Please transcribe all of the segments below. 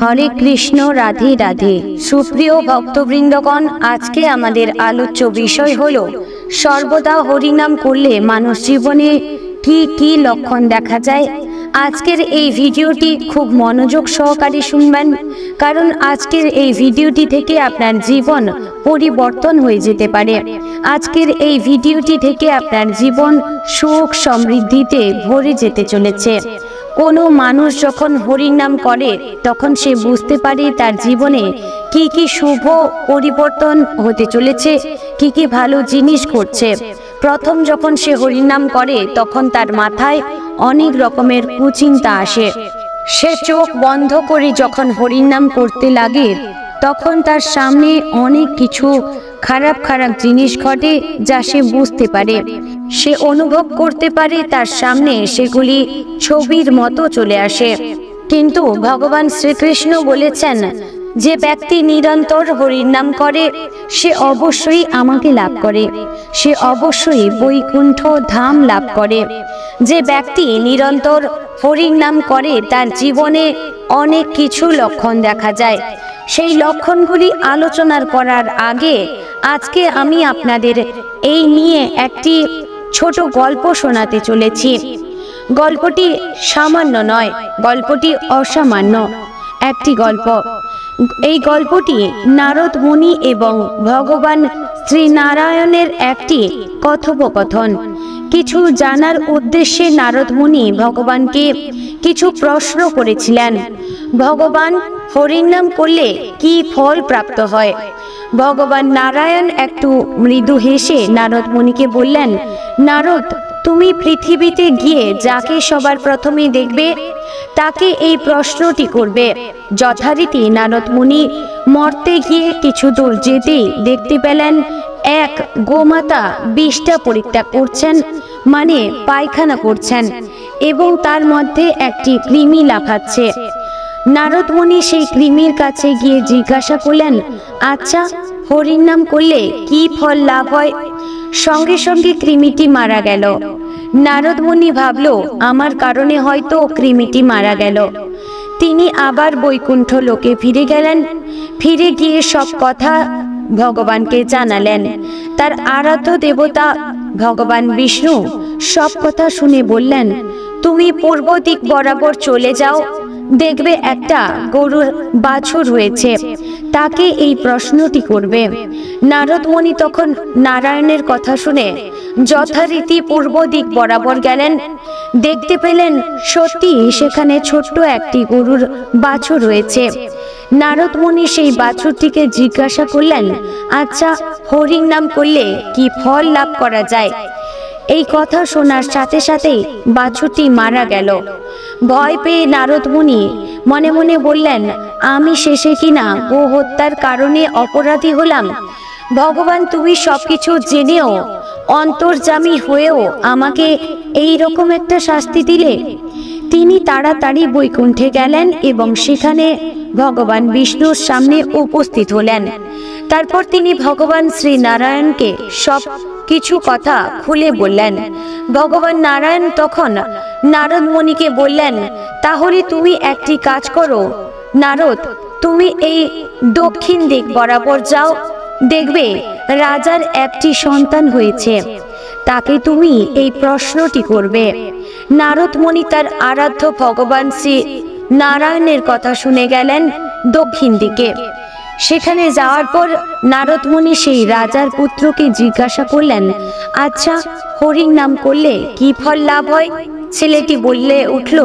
হরে কৃষ্ণ, রাধে রাধে। সুপ্রিয় ভক্তবৃন্দগণ, আজকে আমাদের আলোচ্য বিষয় হলো, সর্বদা হরিনাম করলে মানুষ জীবনে কি কি লক্ষণ দেখা যায়? আজকের এই ভিডিওটি খুব মনোযোগ সহকারে শুনবেন, কারণ আজকের এই ভিডিওটি থেকে আপনার জীবন পরিবর্তন হয়ে যেতে পারে। আজকের এই ভিডিওটি থেকে আপনার জীবন সুখ সমৃদ্ধিতে ভরে যেতে চলেছে। কোনো মানুষ যখন হরির নাম করে, তখন সে বুঝতে পারে তার জীবনে কি কি শুভ পরিবর্তন হতে চলেছে, কি কি ভালো জিনিস করছে প্রথম যখন সে হরির নাম করে, তখন তার মাথায় অনেক রকমের কুচিন্তা আসে। সে চোখ বন্ধ করে যখন হরিনাম করতে লাগে তখন তার সামনে অনেক কিছু খারাপ খারাপ জিনিস ঘটে যা সে বুঝতে পারে। সে অনুভব করতে পারে তার সামনে সেগুলি ছবির মতো চলে আসে। কিন্তু ভগবান শ্রীকৃষ্ণ বলেছেন যে ব্যক্তি নিরন্তর হরির নাম করে, সে অবশ্যই আমাকে লাভ করে। সে অবশ্যই বৈকুণ্ঠ ধাম লাভ করে। যে ব্যক্তি নিরন্তর হরির নাম করে, তার জীবনে অনেক কিছু লক্ষণ দেখা যায়। সেই লক্ষণগুলি আলোচনার করার আগে আজকে আমি আপনাদের এই নিয়ে একটি ছোট গল্প শোনাতে চলেছি। গল্পটি সামান্য নয়, গল্পটি অসামান্য একটি গল্প। এই গল্পটি নারদ মুনি এবং ভগবান শ্রীনারায়ণের একটি কথোপকথন। কিছু জানার উদ্দেশ্যে নারদ মুনি ভগবানকে কিছু প্রশ্ন করেছিলেন। ভগবান হরির নাম করলে কি ফল প্রাপ্ত হয়? ভগবান নারায়ণ একটু মৃদু হেসে নারদ মুনিকে বললেন, নারদ, তুমি পৃথিবীতে গিয়ে যাকে সবার প্রথমে দেখবে, তাকে এই প্রশ্নটি করবে। যথারীতি নারদ মুনি মর্তে গিয়ে কিছু দূর যেতেই দেখতে পেলেন, এক গোমাতা বিষটা পরিত্যাগ করছেন মানে পায়খানা করছেন এবং তার মধ্যে একটি কৃমি লাফাচ্ছে। নারদমণি সেই কৃমির কাছে গিয়ে জিজ্ঞাসা করলেন আচ্ছা হরির নাম করলে কি ফল লাভ হয়? সঙ্গে সঙ্গে কৃমিটি মারা গেল। নারদমণি ভাবল, আমার কারণে হয়তো কৃমিটি মারা গেল। তিনি আবার বৈকুণ্ঠ লোকে ফিরে গেলেন। ফিরে গিয়ে সব কথা ভগবানকে জানালেন। তার আরাধ্য দেবতা ভগবান বিষ্ণু সব কথা শুনে বললেন, তুমি পূর্ব দিক বরাবর চলে যাও। দেখবে একটা গরুর বাছুর রয়েছে। তাকে এই প্রশ্নটি করবে। নারদমণি তখন নারায়ণের কথা শুনে যথারীতি পূর্ব দিক বরাবর গেলেন। দেখতে পেলেন সত্যি সেখানে ছোট্ট একটি গরুর বাছুর রয়েছে। নারদমণি সেই বাছুরটিকে জিজ্ঞাসা করলেন আচ্ছা হরির নাম করলে কি ফল লাভ করা যায়? এই কথা শোনার সাথে সাথেই বাছুরটি মারা গেল। ভয় পেয়ে নারদ মুনি মনে মনে বললেন, আমি শেষে কিনা গো হত্যার কারণে অপরাধী হলাম। ভগবান, তুমি সবকিছু জেনেও, অন্তর্জামী হয়েও আমাকে এই রকম একটা শাস্তি দিলে? তিনি তাড়াতাড়ি বৈকুণ্ঠে গেলেন এবং সেখানে ভগবান বিষ্ণুর সামনে উপস্থিত হলেন। তারপর তিনি ভগবান শ্রীনারায়ণকে সব কিছু কথা খুলে বললেন। ভগবান নারায়ণ তখন নারদ মুনিকে বললেন, তাহলে তুমি একটি কাজ করো। নারদ, তুমি এই দক্ষিণ দিক বরাবর যাও। দেখবে রাজার একটি সন্তান হয়েছে। তাকে তুমি এই প্রশ্নটি করবে। নারদ মুনি তার আরাধ্য ভগবান শ্রী নারায়ণের কথা শুনে গেলেন দক্ষিণ দিকে। সেখানে যাওয়ার পর নারদ মুনি সেই রাজার পুত্রকে জিজ্ঞাসা করলেন আচ্ছা হরির নাম করলে কি ফল লাভ হয়? ছেলেটি বললে উঠল,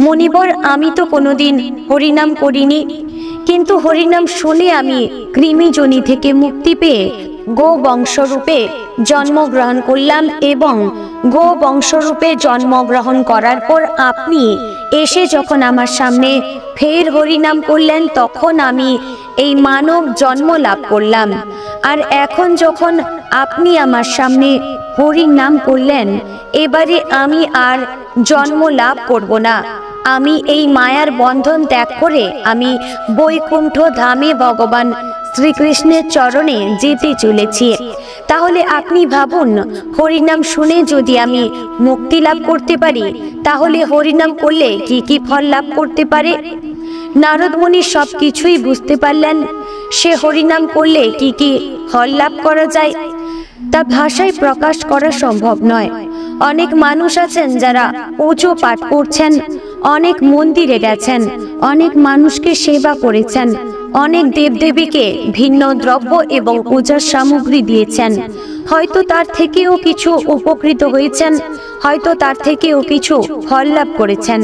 মণিবর, আমি তো কোনোদিন হরিনাম করিনি। কিন্তু হরিনাম শুনে আমি কৃমিজনি থেকে মুক্তি পেয়ে গো বংশরূপে জন্মগ্রহণ করলাম এবং গো বংশরূপে জন্মগ্রহণ করার পর আপনি এসে যখন আমার সামনে ফের হরিনাম করলেন, তখন আমি এই মানব জন্ম লাভ করলাম। আর এখন যখন আপনি আমার সামনে হরির নাম করলেন, এবারে আমি আর জন্ম লাভ করব না। আমি এই মায়ার বন্ধন ত্যাগ করে আমি বৈকুণ্ঠ ধামে ভগবান শ্রীকৃষ্ণের চরণে যেতে চলেছি। তাহলে আপনি ভাবুন, হরিনাম শুনে যদি আমি মুক্তি লাভ করতে পারি, তাহলে হরিনাম করলে কি কি ফল লাভ করতে পারে? নারদমণি সব কিছুই বুঝতে পারলেন। সে হরিনাম করলে কি কি ফল লাভ করা যায়? তা ভাষায় প্রকাশ করা সম্ভব নয়। অনেক মানুষ আছেন যারা উঁচু পাঠ করছেন, অনেক মন্দিরে গেছেন, অনেক মানুষকে সেবা করেছেন। অনেক দেবদেবীকে ভিন্ন দ্রব্য এবং পূজার সামগ্রী দিয়েছেন। হয়তো তার থেকেও কিছু উপকৃত হয়েছেন, হয়তো তার থেকেও কিছু ফল লাভ করেছেন।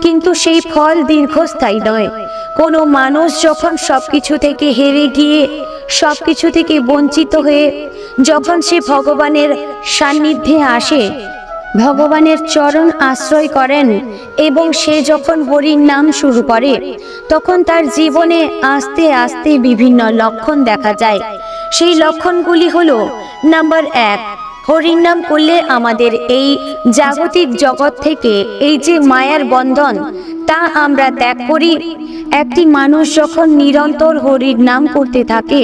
কিন্তু সেই ফল দীর্ঘস্থায়ী নয়। কোনো মানুষ যখন সবকিছু থেকে হেরে গিয়ে, সবকিছু থেকে বঞ্চিত হয়ে, যখন সে ভগবানের সান্নিধ্যে আসে ভগবানের চরণ আশ্রয় করেন এবং সে যখন হরির নাম শুরু করে, তখন তার জীবনে আস্তে আস্তে বিভিন্ন লক্ষণ দেখা যায়। সেই লক্ষণগুলি হল, নাম্বার এক, হরির নাম করলে আমাদের এই জাগতিক জগৎ থেকে এই যে মায়ার বন্ধন, তা আমরা ত্যাগ করি। একটি মানুষ যখন নিরন্তর হরির নাম করতে থাকে,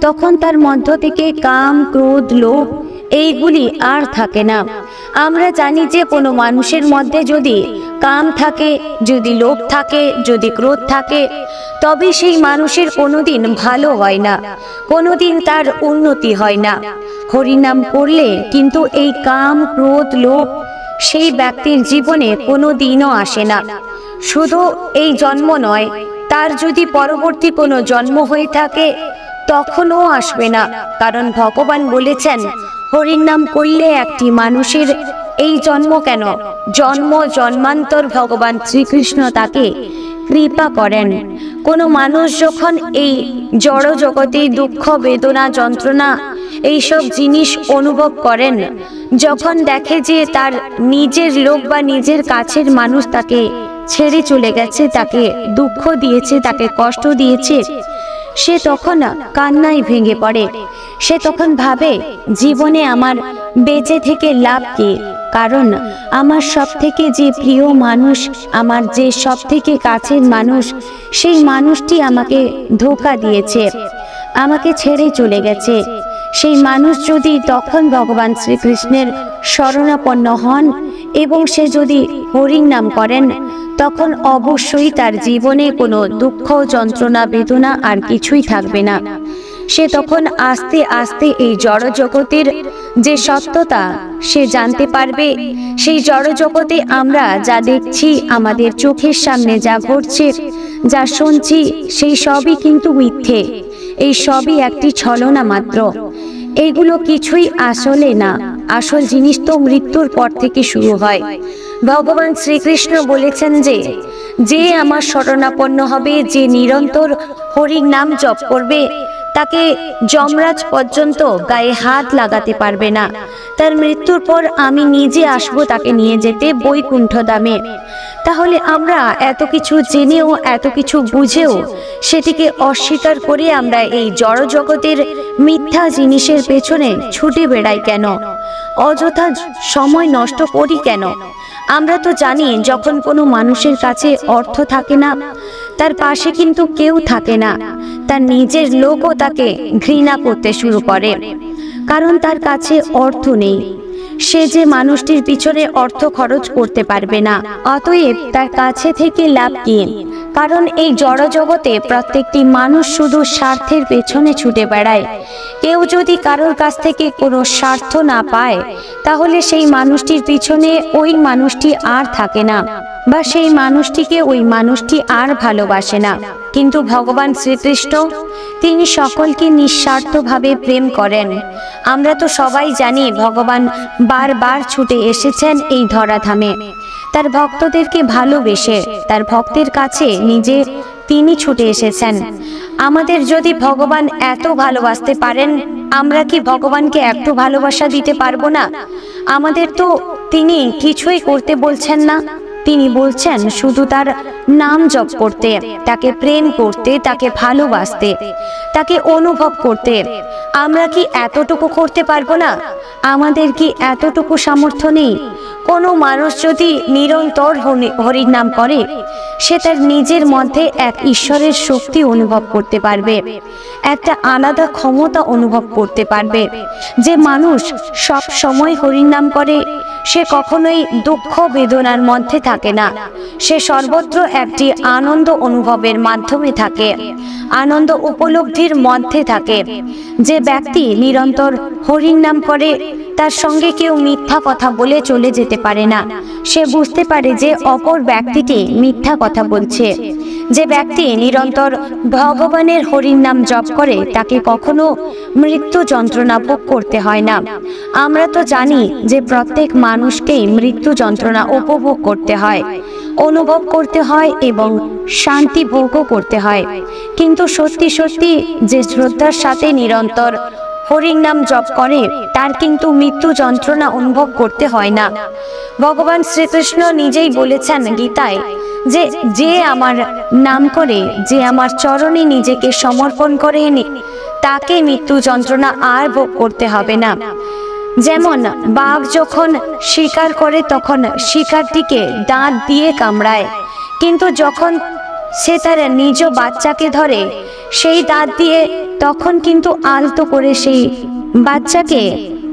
তখন তার মধ্য থেকে কাম, ক্রোধ, লোভ এইগুলি আর থাকে না। আমরা জানি যে কোনো মানুষের মধ্যে যদি কাম থাকে, যদি লোভ থাকে, যদি ক্রোধ থাকে, তবে সেই মানুষের কোনোদিন ভালো হয় না, কোনোদিন তার উন্নতি হয় না। হরিনাম করলে কিন্তু এই কাম, ক্রোধ, লোভ সেই ব্যক্তির জীবনে কোনো দিনও আসে না। শুধু এই জন্ম নয়, তার যদি পরবর্তী কোনো জন্ম হয়ে থাকে, তখনও আসবে না। কারণ ভগবান বলেছেন হরির নাম করলে একটি মানুষের এই জন্ম কেন? জন্ম, জন্মান্তর ভগবান শ্রীকৃষ্ণ তাকে কৃপা করেন। কোনো মানুষ যখন এই জড় জগতে দুঃখ, বেদনা, যন্ত্রণা এইসব জিনিস অনুভব করেন, যখন দেখে যে তার নিজের লোক বা নিজের কাছের মানুষ তাকে ছেড়ে চলে গেছে, তাকে দুঃখ দিয়েছে, তাকে কষ্ট দিয়েছে, সে তখন কান্নায় ভেঙে পড়ে। সে তখন ভাবে, জীবনে আমার বেঁচে থেকে লাভ কি? কারণ আমার সব থেকে যে প্রিয় মানুষ, আমার যে সব থেকে কাছের মানুষ, সেই মানুষটি আমাকে ধোকা দিয়েছে, আমাকে ছেড়ে চলে গেছে। সেই মানুষ যদি তখন ভগবান শ্রীকৃষ্ণের শরণাপন্ন হন এবং সে যদি হরির নাম করেন, তখন অবশ্যই তার জীবনে কোনো দুঃখ, যন্ত্রণা, বেদনা আর কিছুই থাকবে না। সে তখন আস্তে আস্তে এই জড় জগতের যে সত্যতা, সে জানতে পারবে। সেই জড় জগতে আমরা যা দেখছি, আমাদের চোখের সামনে যা ঘটছে, যা শুনছি, সেই সবই কিন্তু মিথ্যে। এই সবই একটি ছলনা মাত্র। এইগুলো কিছুই আসলে না। আসল জিনিস তো মৃত্যুর পর থেকে শুরু হয়। ভগবান শ্রীকৃষ্ণ বলেছেন যে যে আমার শরণাপন্ন হবে, যে নিরন্তর হরির নাম জপ করবে তাকে যমরাজ পর্যন্ত গায়ে হাত লাগাতে পারবে না। তার মৃত্যুর পর আমি নিজে আসব তাকে নিয়ে যেতে বৈকুণ্ঠ দামে তাহলে আমরা এত কিছু জেনেও, এত কিছু বুঝেও সেটিকে অস্বীকার করে আমরা এই জড় জগতের মিথ্যা জিনিসের পেছনে ছুটে বেড়াই কেন? অযথা সময় নষ্ট করি কেন? আমরা তো জানি যখন কোনো মানুষের কাছে অর্থ থাকে না, তার পাশে কিন্তু কেউ থাকে না। তার নিজের লোকও তাকে ঘৃণা করতে শুরু করে। কারণ তার কাছে অর্থ নেই। সে যে মানুষটির পিছনে অর্থ খরচ করতে পারবে না, অতএব তার কাছে থেকে লাভ কি? কারণ এই জড় জগতে প্রত্যেকটি মানুষ শুধু স্বার্থের পেছনে ছুটে বেড়ায়। কেউ যদি কারোর কাছ থেকে কোনো স্বার্থ না পায়, তাহলে সেই মানুষটির পিছনে ওই মানুষটি আর থাকে না বা সেই মানুষটিকে ওই মানুষটি আর ভালোবাসে না। কিন্তু ভগবান শ্রীকৃষ্ণ, তিনি সকলকে নিঃস্বার্থভাবে প্রেম করেন। আমরা তো সবাই জানি ভগবান বারবার ছুটে এসেছেন এই ধরাধামে। তার ভক্তদেরকে ভালোবেসে, তার ভক্তের কাছে নিজে তিনি ছুটে এসেছেন। আমাদের যদি ভগবান এত ভালোবাসতে পারেন, আমরা কি ভগবানকে একটু ভালোবাসা দিতে পারব না? আমাদের তো তিনি কিছুই করতে বলছেন না। তিনি বলছেন, শুধু তার নাম জপ করতে, তাকে প্রেম করতে, তাকে ভালোবাসতে, তাকে অনুভব করতে, আমরা কি এতটুকু করতে পারব না? আমাদের কি এতটুকু সামর্থ্য নেই? কোনো মানুষ যদি নিরন্তর হরি- হরির নাম করে, সে তার নিজের মধ্যে এক ঈশ্বরের শক্তি অনুভব করতে পারবে, একটা আলাদা ক্ষমতা অনুভব করতে পারবে। যে মানুষ সব সময় হরির নাম করে সে কখনোই দুঃখ বেদনার মধ্যে থাকে না। সে সর্বত্র একটি আনন্দ অনুভবের মাধ্যমে থাকে। আনন্দ উপলব্ধির মধ্যে থাকে। যে ব্যক্তি নিরন্তর হরির নাম করে, তার সঙ্গে কেউ মিথ্যা কথা বলে চলে যেতে পারে না। সে বুঝতে পারে যে অপর ব্যক্তিটি মিথ্যা কথা বলছে। যে ব্যক্তি নিরন্তর ভগবানের হরির নাম জপ করে, তাকে কখনো মৃত্যু যন্ত্রণা ভোগ করতে হয় না। আমরা তো জানি যে প্রত্যেক মানুষকেই মৃত্যু যন্ত্রণা উপভোগ করতে হয়, অনুভব করতে হয় এবং শান্তি ভোগও করতে হয়। কিন্তু সত্যি সত্যি যে শ্রদ্ধার সাথে নিরন্তর হরির নাম জপ করে, তার কিন্তু মৃত্যু যন্ত্রণা অনুভব করতে হয় না। ভগবান শ্রীকৃষ্ণ নিজেই বলেছেন গীতায় যে যে আমার নাম করে, যে আমার চরণে নিজেকে সমর্পণ করে তাকে মৃত্যু যন্ত্রণা আর ভোগ করতে হবে না। যেমন, বাঘ যখন শিকার করে, তখন শিকারটিকে দাঁত দিয়ে কামড়ায়। কিন্তু যখন সে তার নিজ বাচ্চাকে ধরে। সেই দাঁত দিয়ে তখন কিন্তু আলতো করে সেই বাচ্চাকে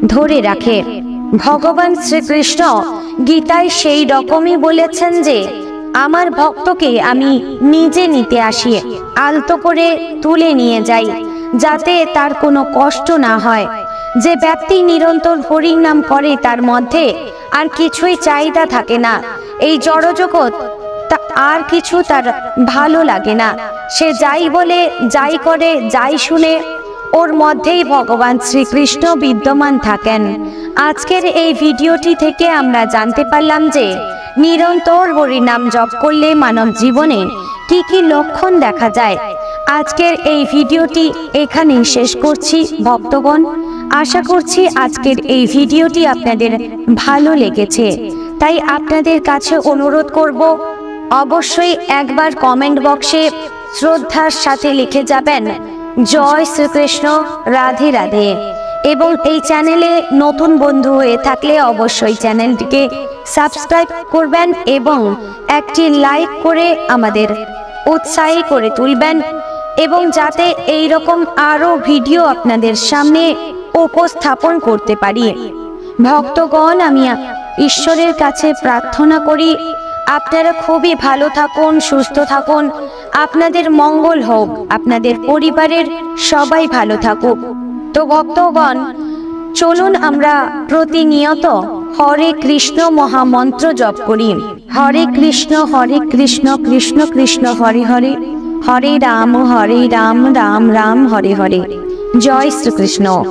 ধরে রাখে। ভগবান শ্রীকৃষ্ণ গীতায় সেই রকমই বলেছেন যে, আমার ভক্তকে আমি নিজে নিতে আসি, আলতো করে তুলে নিয়ে যাই, যাতে তার কোনো কষ্ট না হয়। যে ব্যক্তি নিরন্তর হরির নাম করে তার মধ্যে আর কিছুই চাহিদা থাকে না। এই জড়জগৎ আর কিছু তার ভালো লাগে না। সে যাই বলে, যাই করে, যাই শুনে, ওর মধ্যেই ভগবান শ্রীকৃষ্ণ বিদ্যমান থাকেন। আজকের এই ভিডিওটি থেকে আমরা জানতে পারলাম যে, নিরন্তর হরিনাম জপ করলে মানব জীবনে কি কি লক্ষণ দেখা যায়। আজকের এই ভিডিওটি এখানেই শেষ করছি, ভক্তগণ। আশা করছি আজকের এই ভিডিওটি আপনাদের ভালো লেগেছে। তাই আপনাদের কাছে অনুরোধ করব অবশ্যই একবার কমেন্ট বক্সে শ্রদ্ধার সাথে লিখে যাবেন, জয় শ্রীকৃষ্ণ, রাধে রাধে। এবং এই চ্যানেলে নতুন বন্ধু হয়ে থাকলে অবশ্যই চ্যানেলটিকে সাবস্ক্রাইব করবেন এবং একটি লাইক করে আমাদের উৎসাহী করে তুলবেন এবং যাতে এই রকম আরও ভিডিও আপনাদের সামনে উপস্থাপন করতে পারি। ভক্তগণ, আমি ঈশ্বরের কাছে প্রার্থনা করি আপনারা খুবই ভালো থাকুন, সুস্থ থাকুন। আপনাদের মঙ্গল হোক। আপনাদের পরিবারের সবাই ভালো থাকুক। তো ভক্তগণ, চলুন আমরা প্রতিনিয়ত হরে কৃষ্ণ মহামন্ত্র জপ করি। হরে কৃষ্ণ হরে কৃষ্ণ কৃষ্ণ কৃষ্ণ, হরে হরে। হরে রাম হরে রাম রাম রাম, হরে হরে। জয় শ্রীকৃষ্ণ।